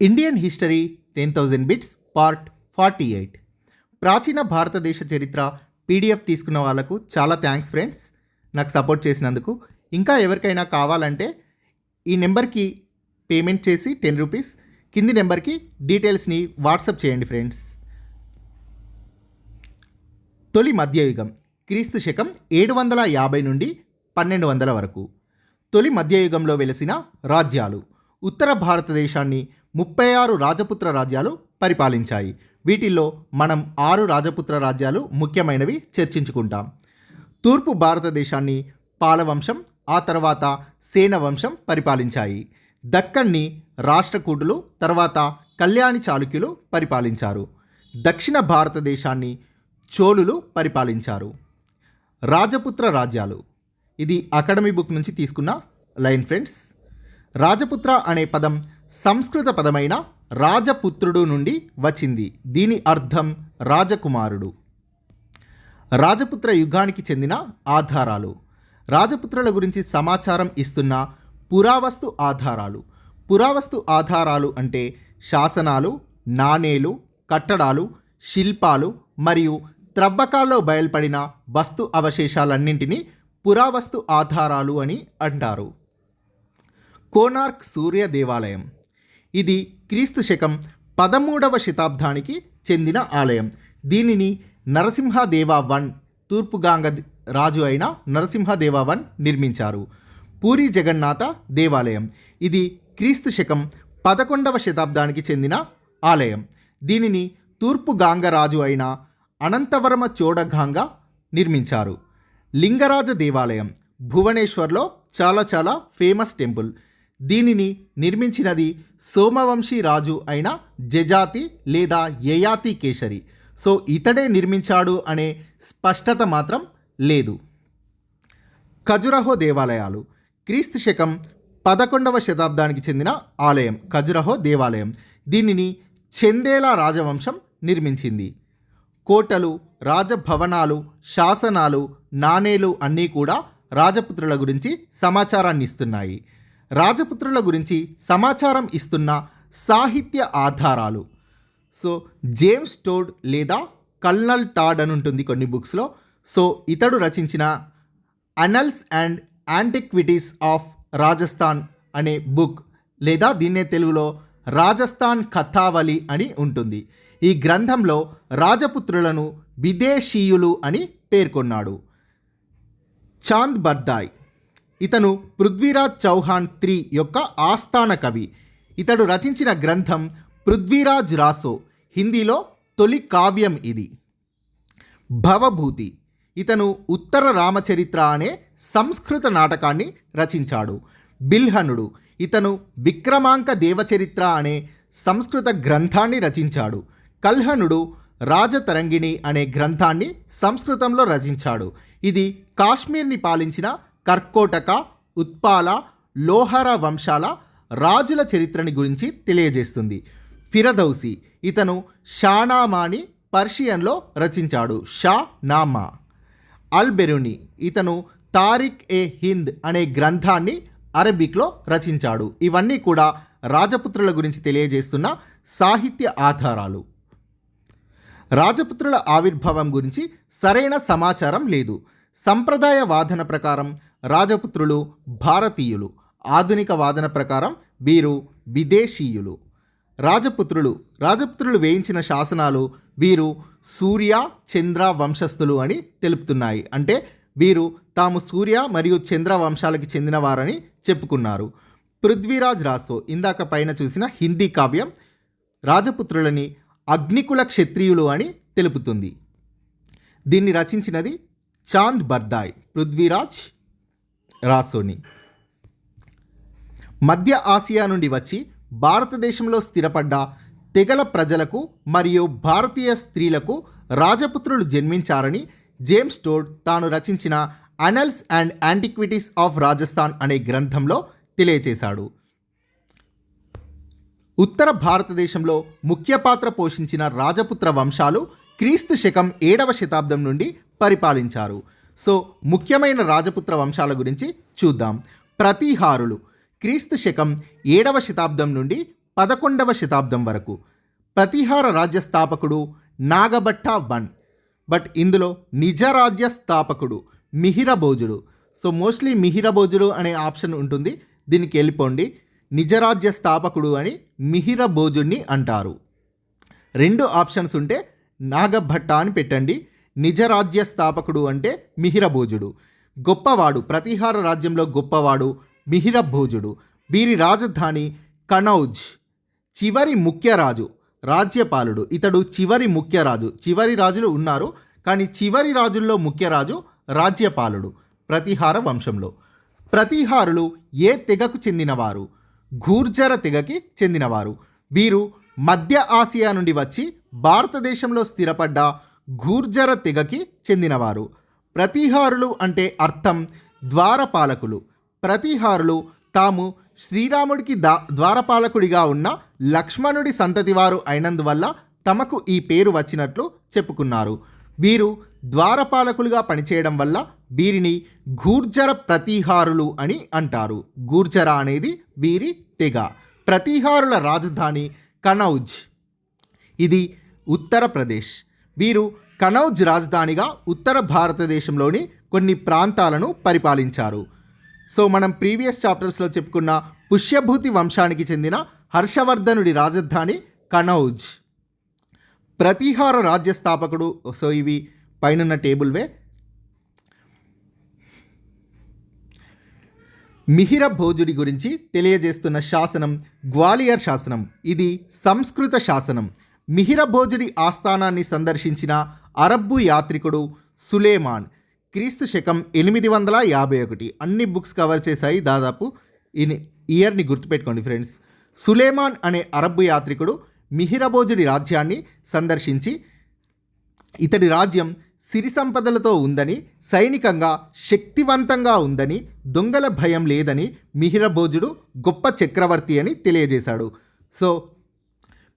Indian history ten thousand bits part forty eight ప్రాచీన భారతదేశ చరిత్ర పీడిఎఫ్ తీసుకున్న వాళ్ళకు చాలా థ్యాంక్స్ ఫ్రెండ్స్ నాకు సపోర్ట్ చేసినందుకు. ఇంకా ఎవరికైనా కావాలంటే ఈ నెంబర్కి పేమెంట్ చేసి టెన్ రూపీస్ కింది నెంబర్కి డీటెయిల్స్ని వాట్సాప్ చేయండి ఫ్రెండ్స్ తొలి మధ్యయుగం క్రీస్తు శకం ఏడు వందల యాభై నుండి పన్నెండు వందల వరకు. తొలి మధ్యయుగంలో వెలసిన రాజ్యాలు ఉత్తర భారతదేశాన్ని ముప్పై ఆరు రాజపుత్ర రాజ్యాలు పరిపాలించాయి. వీటిల్లో మనం ఆరు రాజపుత్ర రాజ్యాలు ముఖ్యమైనవి చర్చించుకుంటాం. తూర్పు భారతదేశాన్ని పాలవంశం ఆ తర్వాత సేన వంశం పరిపాలించాయి. దక్కన్ని రాష్ట్రకూటులు తర్వాత కళ్యాణి చాళుక్యులు పరిపాలించారు. దక్షిణ భారతదేశాన్ని చోళులు పరిపాలించారు. రాజపుత్ర రాజ్యాలు. ఇది అకాడమీ బుక్ నుంచి తీసుకున్న లైన్ ఫ్రెండ్స్. రాజపుత్ర అనే పదం సంస్కృత పదమైన రాజపుత్రుడు నుండి వచ్చింది. దీని అర్థం రాజకుమారుడు. రాజపుత్ర యుగానికి చెందిన ఆధారాలు. రాజపుత్రుల గురించి సమాచారం ఇస్తున్న పురావస్తు ఆధారాలు. పురావస్తు ఆధారాలు అంటే శాసనాలు నాణేలు కట్టడాలు శిల్పాలు మరియు త్రవ్వకాల్లో బయల్పడిన వస్తు అవశేషాలన్నింటినీ పురావస్తు ఆధారాలు అని అంటారు. కోనార్క్ సూర్య దేవాలయం. ఇది క్రీస్తు శకం పదమూడవ శతాబ్దానికి చెందిన ఆలయం. దీనిని నరసింహదేవ వన్ తూర్పుగాంగ రాజు అయిన నరసింహదేవ వన్ నిర్మించారు. పూరి జగన్నాథ దేవాలయం. ఇది క్రీస్తు శకం పదకొండవ శతాబ్దానికి చెందిన ఆలయం. దీనిని తూర్పు గాంగరాజు అయిన అనంతవరమ చోడగాంగ నిర్మించారు. లింగరాజ దేవాలయం. భువనేశ్వర్లో చాలా చాలా ఫేమస్ టెంపుల్. దీనిని నిర్మించినది సోమవంశీ రాజు అయిన జజాతి లేదా యయాతి కేసరి సో ఇతడే నిర్మించాడు అనే స్పష్టత మాత్రం లేదు. ఖజురహో దేవాలయాలు. క్రీస్తు శకం పదకొండవ శతాబ్దానికి చెందిన ఆలయం ఖజురహో దేవాలయం. దీనిని చందేల రాజవంశం నిర్మించింది. కోటలు రాజభవనాలు శాసనాలు నాణేలు అన్నీ కూడా రాజపుత్రుల గురించి సమాచారాన్ని ఇస్తున్నాయి రాజపుత్రుల గురించి సమాచారం ఇస్తున్న సాహిత్య ఆధారాలు. సో జేమ్స్ టోడ్ లేదా కల్నల్ టాడ్ అని ఉంటుంది కొన్ని బుక్స్లో సో ఇతడు రచించిన annals and antiquities of Rajasthan అనే బుక్ లేదా దీన్నే తెలుగులో రాజస్థాన్ కథావళి అని ఉంటుంది. ఈ గ్రంథంలో రాజపుత్రులను విదేశీయులు అని పేర్కొన్నాడు. చాంద్ బర్దాయ్. ఇతను పృథ్వీరాజ్ చౌహాన్ త్రీ యొక్క ఆస్థాన కవి. ఇతడు రచించిన గ్రంథం పృథ్వీరాజ్ రాసో. హిందీలో తొలి కావ్యం ఇది. భవభూతి. ఇతను ఉత్తర రామచరిత్ర అనే సంస్కృత నాటకాన్ని రచించాడు. బిల్హనుడు ఇతను విక్రమాంక దేవచరిత్ర అనే సంస్కృత గ్రంథాన్ని రచించాడు. కల్హనుడు రాజతరంగిణి అనే గ్రంథాన్ని సంస్కృతంలో రచించాడు. ఇది కాశ్మీర్ని పాలించిన కర్కోటక ఉత్పాల లోహర వంశాల రాజుల చరిత్రని గురించి తెలియజేస్తుంది. ఫిరదౌసి ఇతను షానామాని పర్షియన్లో రచించాడు. షా నామా అల్బెరుని ఇతను తారిక్ ఏ హింద్ అనే గ్రంథాన్ని అరబిక్లో రచించాడు. ఇవన్నీ కూడా రాజపుత్రుల గురించి తెలియజేస్తున్న సాహిత్య ఆధారాలు. రాజపుత్రుల ఆవిర్భావం గురించి సరైన సమాచారం లేదు. సంప్రదాయ వాదన ప్రకారం రాజపుత్రులు భారతీయులు. ఆధునిక వాదన ప్రకారం వీరు విదేశీయులు. రాజపుత్రులు రాజపుత్రులు వేయించిన శాసనాలు వీరు సూర్య చంద్ర వంశస్థులు అని తెలుపుతున్నాయి. అంటే వీరు తాము సూర్య మరియు చంద్ర వంశాలకి చెందినవారని చెప్పుకున్నారు. పృథ్వీరాజ్ రాసో ఇందాక పైన చూసిన హిందీ కావ్యం రాజపుత్రులని అగ్నికుల క్షత్రియులు అని తెలుపుతుంది. దీన్ని రచించినది చాంద్ బర్దాయ్ పృథ్వీరాజ్ రాసోని. మధ్య ఆసియా నుండి వచ్చి భారతదేశంలో స్థిరపడ్డ తెగల ప్రజలకు మరియు భారతీయ స్త్రీలకు రాజపుత్రులు జన్మించారని జేమ్స్ టోడ్ తాను రచించిన annals and antiquities of Rajasthan అనే గ్రంథంలో తెలియచేశాడు. ఉత్తర భారతదేశంలో ముఖ్య పాత్ర పోషించిన రాజపుత్ర వంశాలు క్రీస్తు శకం ఏడవ శతాబ్దం నుండి పరిపాలించారు. సో ముఖ్యమైన రాజపుత్ర వంశాల గురించి చూద్దాం. ప్రతీహారులు క్రీస్తు శకం ఏడవ శతాబ్దం నుండి పదకొండవ శతాబ్దం వరకు. ప్రతిహార రాజ్య స్థాపకుడు నాగభట్ట వన్. బట్ ఇందులో నిజ రాజ్య స్థాపకుడు మిహిరభోజుడు. సో మోస్ట్లీ మిహిరభోజుడు అనే ఆప్షన్ ఉంటుంది. దీనికి వెళ్ళిపోండి. నిజరాజ్య స్థాపకుడు అని మిహిరభోజుడిని అంటారు. రెండు ఆప్షన్స్ ఉంటే నాగభట్ట అని పెట్టండి. నిజరాజ్య స్థాపకుడు అంటే మిహిరభోజుడు. గొప్పవాడు ప్రతిహార రాజ్యంలో గొప్పవాడు మిహిరభోజుడు. వీరి రాజధాని కనౌజ్. చివరి ముఖ్య రాజు రాజ్యపాలుడు. ఇతడు చివరి ముఖ్య రాజు. చివరి రాజులు ఉన్నారు కానీ చివరి రాజుల్లో ముఖ్య రాజు రాజ్యపాలుడు ప్రతిహార వంశంలో. ప్రతిహారులు ఏ తెగకు చెందినవారు? ఘూర్జర తెగకి చెందినవారు. వీరు మధ్య ఆసియా నుండి వచ్చి భారతదేశంలో స్థిరపడ్డ గూర్జర తెగకి చెందినవారు. ప్రతిహారులు అంటే అర్థం ద్వారపాలకులు. ప్రతిహారులు తాము శ్రీరాముడికి దా ద్వారపాలకుడిగా ఉన్న లక్ష్మణుడి సంతతివారు అయినందువల్ల తమకు ఈ పేరు వచ్చినట్లు చెప్పుకున్నారు. వీరు ద్వారపాలకులుగా పనిచేయడం వల్ల వీరిని గూర్జర ప్రతిహారులు అని అంటారు. గూర్జర అనేది వీరి తెగ. ప్రతిహారుల రాజధాని కనౌజ్. ఇది ఉత్తరప్రదేశ్. వీరు కనౌజ్ రాజధానిగా ఉత్తర భారతదేశంలోని కొన్ని ప్రాంతాలను పరిపాలించారు. సో మనం ప్రీవియస్ చాప్టర్స్లో చెప్పుకున్న పుష్యభూతి వంశానికి చెందిన హర్షవర్ధనుడి రాజధాని కనౌజ్. ప్రతిహార రాజ్య స్థాపకుడు సో ఇవి పైనున్న టేబుల్వే. మిహిర భోజుడి గురించి తెలియజేస్తున్న శాసనం గ్వాలియర్ శాసనం. ఇది సంస్కృత శాసనం. మిహిరభోజుడి ఆస్థానాన్ని సందర్శించిన అరబ్బు యాత్రికుడు సులేమాన్. క్రీస్తు శకం ఎనిమిది వందల యాభై ఒకటి. అన్ని బుక్స్ కవర్ చేశాయి దాదాపు ఈ ఇయర్ని గుర్తుపెట్టుకోండి ఫ్రెండ్స్. సులేమాన్ అనే అరబ్బు యాత్రికుడు మిహిరభోజుడి రాజ్యాన్ని సందర్శించి ఇతడి రాజ్యం సిరి సంపదలతో ఉందని సైనికంగా శక్తివంతంగా ఉందని దొంగల భయం లేదని మిహిరభోజుడు గొప్ప చక్రవర్తి అని తెలియజేశాడు. సో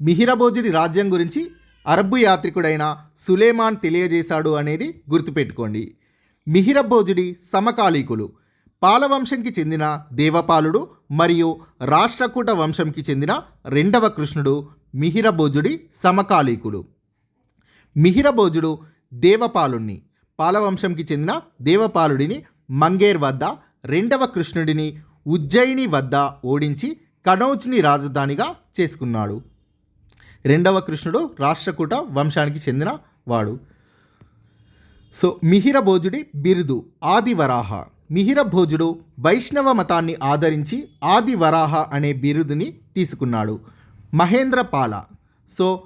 మిహిరభోజుడి రాజ్యం గురించి అరబ్బు యాత్రికుడైన సులేమాన్ తెలియజేశాడు అనేది గుర్తుపెట్టుకోండి. మిహిరభోజుడి సమకాలీకులు పాలవంశంకి చెందిన దేవపాలుడు మరియు రాష్ట్రకూట వంశంకి చెందిన రెండవ కృష్ణుడు మిహిరభోజుడి సమకాలీకులు. మిహిరభోజుడు దేవపాలుణ్ణి పాలవంశంకి చెందిన దేవపాలుడిని మంగేర్ వద్ద రెండవ కృష్ణుడిని ఉజ్జయిని వద్ద ఓడించి కనౌజ్ని రాజధానిగా చేసుకున్నాడు. రెండవ కృష్ణుడు రాష్ట్రకూట వంశానికి చెందిన వాడు. సో మిహిరభోజుడి బిరుదు ఆదివరాహ. మిహిరభోజుడు వైష్ణవ మతాన్ని ఆదరించి ఆదివరాహ అనే బిరుదుని తీసుకున్నాడు. మహేంద్రపాల. సో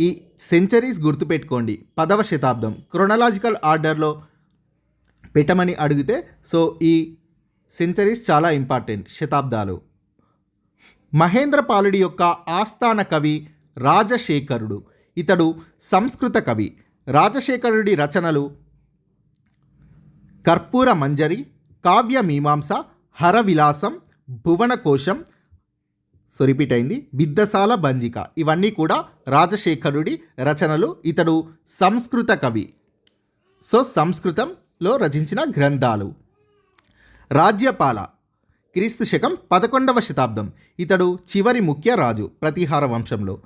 ఈ సెంచరీస్ గుర్తుపెట్టుకోండి. పదవ శతాబ్దం. క్రొనలాజికల్ ఆర్డర్లో పెట్టమని అడిగితే సో ఈ సెంచరీస్ చాలా ఇంపార్టెంట్ శతాబ్దాలు. మహేంద్రపాలుడి యొక్క ఆస్థాన కవి రాజశేఖరుడు. ఇతడు సంస్కృత కవి. రాజశేఖరుడి రచనలు కర్పూర మంజరి కావ్య మీమాంస హరవిలాసం భువనకోశం సో రిపీట్ అయింది బిద్దసాల బంజిక. ఇవన్నీ కూడా రాజశేఖరుడి రచనలు. ఇతడు సంస్కృత కవి. సో సంస్కృతంలో రచించిన గ్రంథాలు. రాజ్యపాల. క్రీస్తు శకం పదకొండవ శతాబ్దం. ఇతడు చివరి ముఖ్య రాజు ప్రతిహార వంశంలో.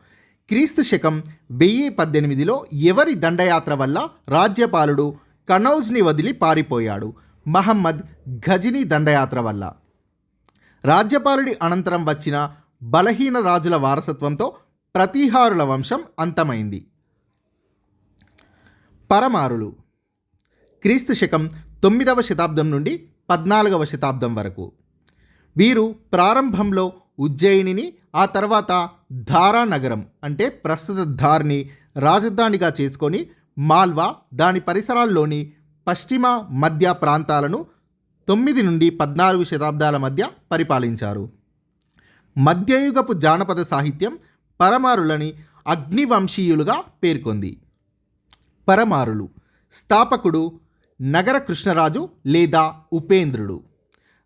క్రీస్తు శకం వెయ్యి పద్దెనిమిదిలో ఎవరి దండయాత్ర వల్ల రాజ్యపాలుడు కనౌజ్ని వదిలి పారిపోయాడు? మహమ్మద్ గజిని దండయాత్ర వల్ల. రాజ్యపాలుడి అనంతరం వచ్చిన బలహీన రాజుల వారసత్వంతో ప్రతిహారుల వంశం అంతమైంది. పరమారులు. క్రీస్తు శకం తొమ్మిదవ శతాబ్దం నుండి పద్నాలుగవ శతాబ్దం వరకు. వీరు ప్రారంభంలో ఉజ్జయినిని ఆ తర్వాత ధారా నగరం అంటే ప్రస్తుత ధార్ని రాజధానిగా చేసుకొని మాల్వా దాని పరిసరాల్లోని పశ్చిమ మధ్య ప్రాంతాలను తొమ్మిది నుండి పద్నాలుగు శతాబ్దాల మధ్య పరిపాలించారు. మధ్యయుగపు జానపద సాహిత్యం పరమారులని అగ్నివంశీయులుగా పేర్కొంది. పరమారులు స్థాపకుడు నగర కృష్ణరాజు లేదా ఉపేంద్రుడు.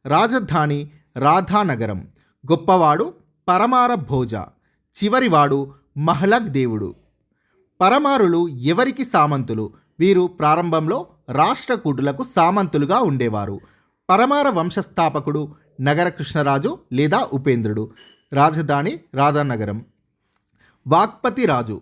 రాజధాని రాధానగరం. గొప్పవాడు పరమార భోజ చివరివాడు మహ్లగ్ దేవుడు. పరమారులు ఎవరికి సామంతులు? వీరు ప్రారంభంలో రాష్ట్రకూటులకు సామంతులుగా ఉండేవారు. పరమార వంశస్థాపకుడు నగరకృష్ణరాజు లేదా ఉపేంద్రుడు. రాజధాని రాధానగరం. వాక్పతి రాజు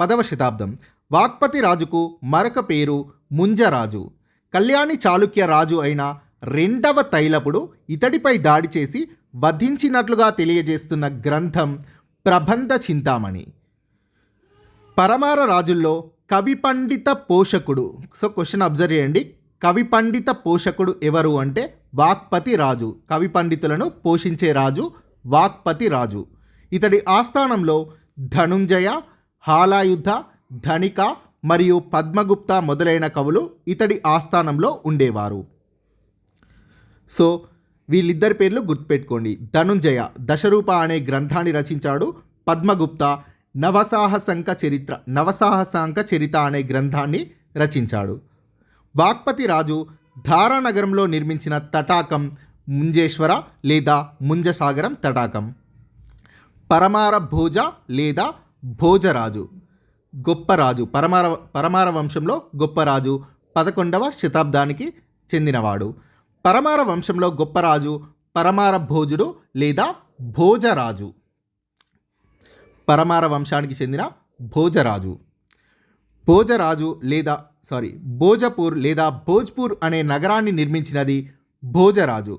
పదవ శతాబ్దం. వాక్పతి రాజుకు మరొక పేరు ముంజరాజు. కళ్యాణి చాళుక్య రాజు అయిన రెండవ తైలపుడు ఇతడిపై దాడి చేసి వధించినట్లుగా తెలియజేస్తున్న గ్రంథం ప్రబంధ చింతామణి. పరమార రాజుల్లో కవి పండిత పోషకుడు సో క్వశ్చన్ అబ్జర్వ్ చేయండి. కవి పండిత పోషకుడు ఎవరు అంటే వాక్పతి రాజు. కవి పండితులను పోషించే రాజు వాక్పతి రాజు. ఇతడి ఆస్థానంలో ధనుంజయ హాలాయుద్ధ ధనిక మరియు పద్మగుప్త మొదలైన కవులు ఇతడి ఆస్థానంలో ఉండేవారు. సో వీళ్ళిద్దరి పేర్లు గుర్తుపెట్టుకోండి. ధనుంజయ దశరూప అనే గ్రంథాన్ని రచించాడు. పద్మగుప్త నవసాహసంక చరిత్ర నవసాహసాంక చరిత అనే గ్రంథాన్ని రచించాడు. వాక్పతి రాజు ధారానగరంలో నిర్మించిన తటాకం ముంజేశ్వర లేదా ముంజసాగరం తటాకం. పరమార భోజ లేదా భోజరాజు గొప్పరాజు పరమార పరమార వంశంలో గొప్పరాజు పదకొండవ శతాబ్దానికి చెందినవాడు. పరమార వంశంలో గొప్పరాజు పరమార భోజుడు లేదా భోజరాజు. పరమార వంశానికి చెందిన భోజరాజు. భోజరాజు లేదా సారీ భోజపూర్ లేదా భోజ్పూర్ అనే నగరాన్ని నిర్మించినది భోజరాజు.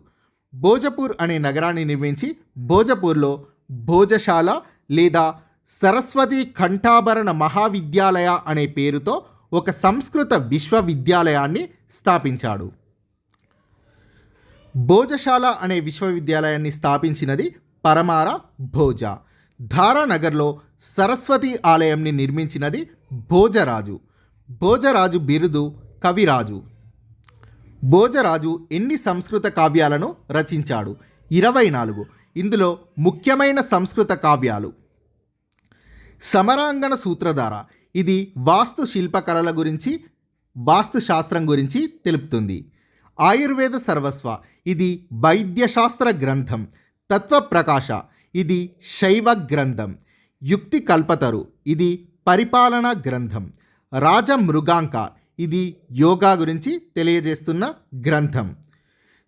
భోజపూర్ అనే నగరాన్ని నిర్మించి భోజపూర్లో భోజశాల లేదా సరస్వతి కంఠాభరణ మహావిద్యాలయ అనే పేరుతో ఒక సంస్కృత విశ్వవిద్యాలయాన్ని స్థాపించాడు. భోజశాల అనే విశ్వవిద్యాలయాన్ని స్థాపించినది పరమార భోజ. ధారానగర్లో సరస్వతి ఆలయంని నిర్మించినది భోజరాజు. భోజరాజు బిరుదు కవిరాజు. భోజరాజు ఎన్ని సంస్కృత కావ్యాలను రచించాడు? ఇరవై నాలుగు. ఇందులో ముఖ్యమైన సంస్కృత కావ్యాలు. సమరాంగణ సూత్రధార. ఇది వాస్తు శిల్పకళల గురించి వాస్తు శాస్త్రం గురించి తెలుపుతుంది. ఆయుర్వేద సర్వస్వ. ఇది వైద్యశాస్త్ర గ్రంథం. తత్వప్రకాశ. ఇది శైవ గ్రంథం. యుక్తి కల్పతరు. ఇది పరిపాలన గ్రంథం. రాజమృగాంక. ఇది యోగా గురించి తెలియజేస్తున్న గ్రంథం.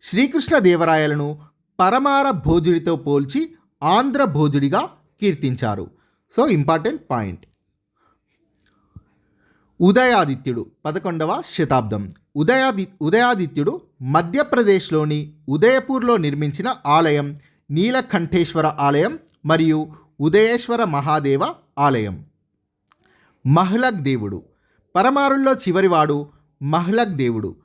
శ్రీకృష్ణదేవరాయలను పరమార భోజుడితో పోల్చి ఆంధ్ర భోజుడిగా కీర్తించారు. So important point. ఉదయాదిత్యుడు పదకొండవ శతాబ్దం. ఉదయాది ఉదయాదిత్యుడు మధ్యప్రదేశ్లోని ఉదయపూర్లో నిర్మించిన ఆలయం నీలకంఠేశ్వర ఆలయం మరియు ఉదయేశ్వర మహాదేవ ఆలయం. మహ్లక్ దేవుడు. పరమారుల్లో చివరివాడు మహ్లక్ దేవుడు.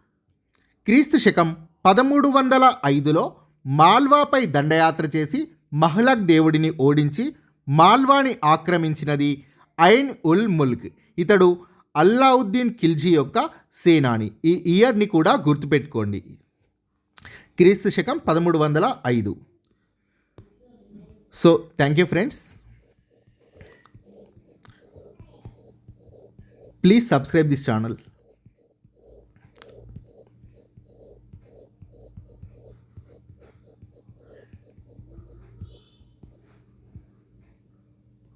క్రీస్తు శకం పదమూడు వందల ఐదులో మాల్వాపై దండయాత్ర చేసి మహ్లక్ దేవుడిని ఓడించి మాల్వాని ఆక్రమించినది ఐన్ ఉల్ ముల్క్. ఇతడు అల్లావుద్దీన్ ఖిల్జీ యొక్క సేనాని. ఈ ఇయర్ని కూడా గుర్తుపెట్టుకోండి. క్రీస్తు శకం పదమూడు వందల ఐదు. So thank you friends please subscribe this channel